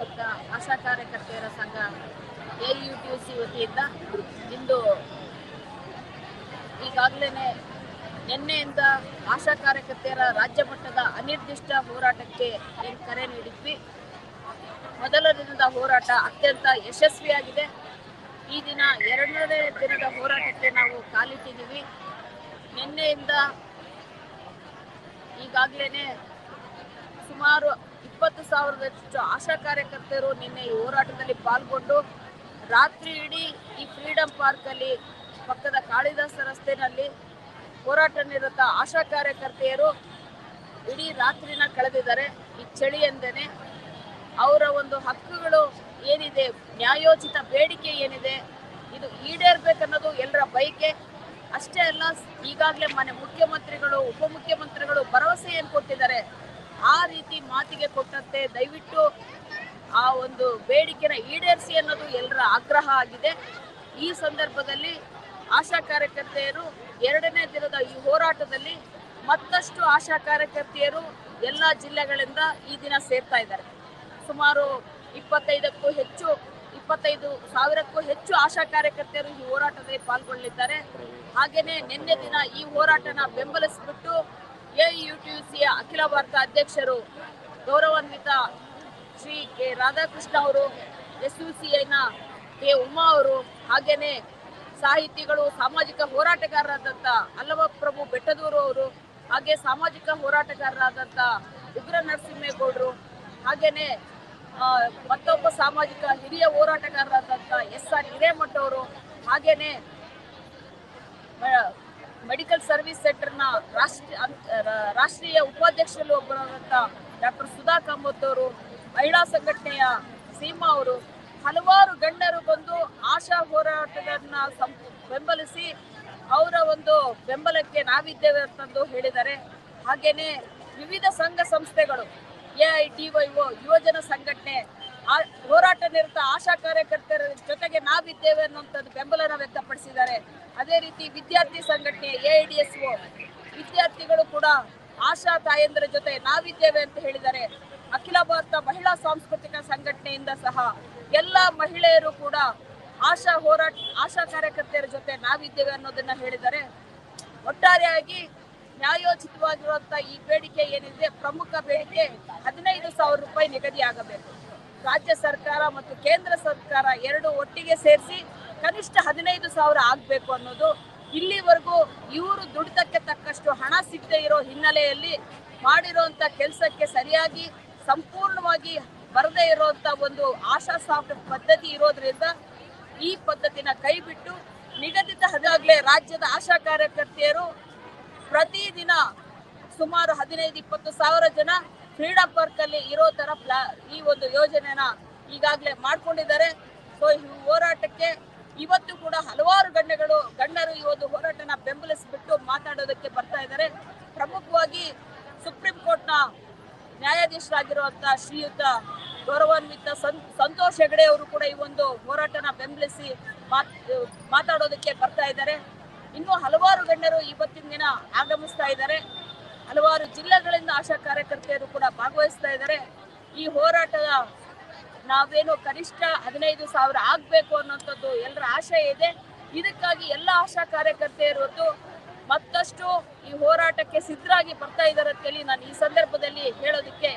ಮುಕ್ತ ಆಶಾ ಕಾರ್ಯಕರ್ತೆಯರ ಸಂಘ ಎ ಯು ಟಿ ಸಿ ವತಿಯಿಂದ ಇಂದು ಈಗಾಗಲೇ ನಿನ್ನೆಯಿಂದ ಆಶಾ ಕಾರ್ಯಕರ್ತೆಯರ ರಾಜ್ಯ ಮಟ್ಟದ ಅನಿರ್ದಿಷ್ಟ ಹೋರಾಟಕ್ಕೆ ಏನು ಕರೆ ನೀಡಿದ್ವಿ. ಮೊದಲ ದಿನದ ಹೋರಾಟ ಅತ್ಯಂತ ಯಶಸ್ವಿಯಾಗಿದೆ. ಈ ದಿನ ಎರಡನೇ ದಿನದ ಹೋರಾಟಕ್ಕೆ ನಾವು ಕಾಲಿಟ್ಟಿದ್ದೀವಿ. ನಿನ್ನೆಯಿಂದ ಈಗಾಗಲೇ ಸುಮಾರು ಇಪ್ಪತ್ತು ಸಾವಿರದಷ್ಟು ಆಶಾ ಕಾರ್ಯಕರ್ತರು ನಿನ್ನೆ ಈ ಹೋರಾಟದಲ್ಲಿ ಪಾಲ್ಗೊಂಡು ರಾತ್ರಿ ಇಡೀ ಈ ಫ್ರೀಡಂ ಪಾರ್ಕಲ್ಲಿ ಪಕ್ಕದ ಕಾಳಿದಾಸ ರಸ್ತೆಯಲ್ಲಿ ಹೋರಾಟ ನಿರತ ಆಶಾ ಕಾರ್ಯಕರ್ತೆಯರು ಇಡೀ ರಾತ್ರಿನ ಕಳೆದಿದ್ದಾರೆ. ಈ ಚಳಿ ಎಂದೇನೆ, ಅವರ ಒಂದು ಹಕ್ಕುಗಳು ಏನಿದೆ, ನ್ಯಾಯೋಚಿತ ಬೇಡಿಕೆ ಏನಿದೆ, ಇದು ಈಡೇರ್ಬೇಕನ್ನೋದು ಎಲ್ಲರ ಬಯಕೆ. ಅಷ್ಟೇ ಅಲ್ಲ, ಈಗಾಗಲೇ ಮನೆ ಮುಖ್ಯಮಂತ್ರಿಗಳು, ಉಪಮುಖ್ಯಮಂತ್ರಿಗಳು ಭರವಸೆ ಏನು ಕೊಟ್ಟಿದ್ದಾರೆ. ಆ ರೀತಿ ಮಾತಿಗೆ ಕೊಟ್ಟಂತೆ ದಯವಿಟ್ಟು ಆ ಒಂದು ಬೇಡಿಕೆನ ಈಡೇರಿಸಿ ಅನ್ನೋದು ಎಲ್ಲರ ಆಗ್ರಹ ಆಗಿದೆ. ಈ ಸಂದರ್ಭದಲ್ಲಿ ಆಶಾ ಕಾರ್ಯಕರ್ತೆಯರು ಎರಡನೇ ದಿನದ ಈ ಹೋರಾಟದಲ್ಲಿ ಮತ್ತಷ್ಟು ಆಶಾ ಕಾರ್ಯಕರ್ತೆಯರು ಎಲ್ಲ ಜಿಲ್ಲೆಗಳಿಂದ ಈ ದಿನ ಸೇರ್ತಾ ಇದ್ದಾರೆ. ಸುಮಾರು ಇಪ್ಪತ್ತೈದಕ್ಕೂ ಹೆಚ್ಚು, ಇಪ್ಪತ್ತೈದು ಸಾವಿರಕ್ಕೂ ಹೆಚ್ಚು ಆಶಾ ಕಾರ್ಯಕರ್ತೆಯರು ಈ ಹೋರಾಟದಲ್ಲಿ ಪಾಲ್ಗೊಳ್ಳಿದ್ದಾರೆ ಹಾಗೆಯೇ ನಿನ್ನೆ ದಿನ ಈ ಹೋರಾಟನ ಬೆಂಬಲಿಸಿಬಿಟ್ಟು ಎ ಯು ಟಿ ಯು ಸಿಯ ಅಖಿಲ ಭಾರತ ಅಧ್ಯಕ್ಷರು ಗೌರವಾನ್ವಿತ ಶ್ರೀ ಕೆ ರಾಧಾಕೃಷ್ಣ ಅವರು, ಎಸ್ ಯು ಸಿ ಐನ ಕೆ ಉಮಾ ಅವರು, ಹಾಗೇನೆ ಸಾಹಿತಿಗಳು, ಸಾಮಾಜಿಕ ಹೋರಾಟಗಾರರಾದಂಥ ಅಲ್ಲವಪ್ರಭು ಬೆಟ್ಟದೂರು ಅವರು, ಹಾಗೆ ಸಾಮಾಜಿಕ ಹೋರಾಟಗಾರರಾದಂಥ ಉಗ್ರ ನರಸಿಂಹೇಗೌಡರು, ಹಾಗೇನೆ ಮತ್ತೊಬ್ಬ ಸಾಮಾಜಿಕ ಹಿರಿಯ ಹೋರಾಟಗಾರರಾದಂಥ ಎಸ್ ಆರ್ ಹಿರೇಮಠ ಅವರು, ಹಾಗೇನೆ ಮೆಡಿಕಲ್ ಸರ್ವಿಸ್ ಸೆಂಟರ್ನ ರಾಷ್ಟ್ರೀಯ ರಾಷ್ಟ್ರೀಯ ಉಪಾಧ್ಯಕ್ಷರಲ್ಲಿ ಒಬ್ಬರಾದಂಥ ಡಾಕ್ಟರ್ ಸುಧಾ ಕಾಮತ್ ಅವರು ಮಹಿಳಾ ಸಂಘಟನೆಯ ಸೀಮಾ ಅವರು ಹಲವಾರು ಗಣ್ಯರು ಬಂದು ಆಶಾ ಹೋರಾಟಗಳನ್ನ ಬೆಂಬಲಿಸಿ ಅವರ ಒಂದು ಬೆಂಬಲಕ್ಕೆ ನಾವಿದ್ದೇವೆ ಅಂತಂದು ಹೇಳಿದ್ದಾರೆ. ಹಾಗೇನೆ ವಿವಿಧ ಸಂಘ ಸಂಸ್ಥೆಗಳು, ಎ ಐ ಟಿ ವೈ ಯುವಜನ ಸಂಘಟನೆ ಹೋರಾಟ ನಿರತ ಆಶಾ ಕಾರ್ಯಕರ್ತರ ಜೊತೆಗೆ ನಾವಿದ್ದೇವೆ ಅನ್ನುವಂಥದ್ದು ಬೆಂಬಲನ ವ್ಯಕ್ತಪಡಿಸಿದ್ದಾರೆ. ಅದೇ ರೀತಿ ವಿದ್ಯಾರ್ಥಿ ಸಂಘಟನೆ ಎ ಐ ಡಿ ಎಸ್ ವಿದ್ಯಾರ್ಥಿಗಳು ಕೂಡ ಆಶಾ ತಾಯಂದ್ರ ಜೊತೆ ನಾವಿದ್ದೇವೆ ಅಂತ ಹೇಳಿದ್ದಾರೆ. ಅಖಿಲ ಭಾರತ ಮಹಿಳಾ ಸಾಂಸ್ಕೃತಿಕ ಸಂಘಟನೆಯಿಂದ ಸಹ ಎಲ್ಲ ಮಹಿಳೆಯರು ಕೂಡ ಆಶಾ ಹೋರಾಟ, ಆಶಾ ಕಾರ್ಯಕರ್ತೆಯರ ಜೊತೆ ನಾವಿದ್ದೇವೆ ಅನ್ನೋದನ್ನ ಹೇಳಿದ್ದಾರೆ. ಒಟ್ಟಾರೆಯಾಗಿ ನ್ಯಾಯೋಚಿತವಾಗಿರುವಂತ ಈ ಬೇಡಿಕೆ ಏನಿದೆ, ಪ್ರಮುಖ ಬೇಡಿಕೆ ಹದಿನೈದು ಸಾವಿರ ರೂಪಾಯಿ ನಿಗದಿ ಆಗಬೇಕು ರಾಜ್ಯ ಸರ್ಕಾರ ಮತ್ತು ಕೇಂದ್ರ ಸರ್ಕಾರ ಎರಡು ಒಟ್ಟಿಗೆ ಸೇರಿಸಿ ಕನಿಷ್ಠ ಹದಿನೈದು ಸಾವಿರ ಆಗಬೇಕು ಅನ್ನೋದು ಇಲ್ಲಿವರೆಗೂ ಇವರು ದುಡಿತಕ್ಕೆ ತಕ್ಕಷ್ಟು ಹಣ ಸಿಗದೆ ಇರೋ ಹಿನ್ನೆಲೆಯಲ್ಲಿ ಮಾಡಿರುವಂತ ಕೆಲಸಕ್ಕೆ ಸರಿಯಾಗಿ ಸಂಪೂರ್ಣವಾಗಿ ಬರದೇ ಇರೋಂಥ ಒಂದು ಆಶಾ ಸಾಫ್ಟ್ ಪದ್ಧತಿ ಇರೋದ್ರಿಂದ ಈ ಪದ್ಧತಿನ ಕೈಬಿಟ್ಟು ನಿಗದಿತ ಹದಾಗಲೇ ರಾಜ್ಯದ ಆಶಾ ಕಾರ್ಯಕರ್ತೆಯರು ಪ್ರತಿದಿನ ಸುಮಾರು ಹದಿನೈದು, ಇಪ್ಪತ್ತು ಸಾವಿರ ಜನ ಫ್ರೀಡಂ ಪಾರ್ಕ್ ಅಲ್ಲಿ ಇರೋ ತರ ಪ್ಲಾ, ಈ ಒಂದು ಯೋಜನೆನ ಈಗಾಗಲೇ ಮಾಡ್ಕೊಂಡಿದ್ದಾರೆ. ಸೊ ಈ ಹೋರಾಟಕ್ಕೆ ಇವತ್ತು ಕೂಡ ಹಲವಾರು ಗಣ್ಯಗಳು ಗಣ್ಯರು ಈ ಒಂದು ಹೋರಾಟನ ಬೆಂಬಲಿಸಿಬಿಟ್ಟು ಮಾತಾಡೋದಕ್ಕೆ ಬರ್ತಾ ಇದ್ದಾರೆ. ಪ್ರಮುಖವಾಗಿ ಸುಪ್ರೀಂ ಕೋರ್ಟ್ನ ನ್ಯಾಯಾಧೀಶರಾಗಿರುವಂತ ಶ್ರೀಯುತ ಗೌರವಾನ್ವಿತ ಸಂತೋಷ್ ಹೆಗಡೆ ಅವರು ಕೂಡ ಈ ಒಂದು ಹೋರಾಟನ ಬೆಂಬಲಿಸಿ ಮಾತ್, ಮಾತಾಡೋದಕ್ಕೆ ಬರ್ತಾ ಇದ್ದಾರೆ. ಇನ್ನು ಹಲವಾರು ಗಣ್ಯರು ಇವತ್ತಿನ ದಿನ ಆಗಮಿಸ್ತಾ ಇದ್ದಾರೆ. ಹಲವಾರು ಜಿಲ್ಲೆಗಳಿಂದ ಆಶಾ ಕಾರ್ಯಕರ್ತೆಯರು ಕೂಡ ಭಾಗವಹಿಸ್ತಾ ಇದ್ದಾರೆ. ಈ ಹೋರಾಟದ ನಾವೇನು ಕನಿಷ್ಠ ಹದಿನೈದು ಸಾವಿರ ಆಗ್ಬೇಕು ಅನ್ನೋಂಥದ್ದು ಎಲ್ಲರ ಆಶಯ ಇದೆ. ಇದಕ್ಕಾಗಿ ಎಲ್ಲ ಆಶಾ ಕಾರ್ಯಕರ್ತೆಯರು ಇವತ್ತು ಮತ್ತಷ್ಟು ಈ ಹೋರಾಟಕ್ಕೆ ಸಿದ್ಧರಾಗಿ ಬರ್ತಾ ಇದ್ದಾರೆ ಅಂತೇಳಿ ನಾನು ಈ ಸಂದರ್ಭದಲ್ಲಿ ಹೇಳೋದಕ್ಕೆ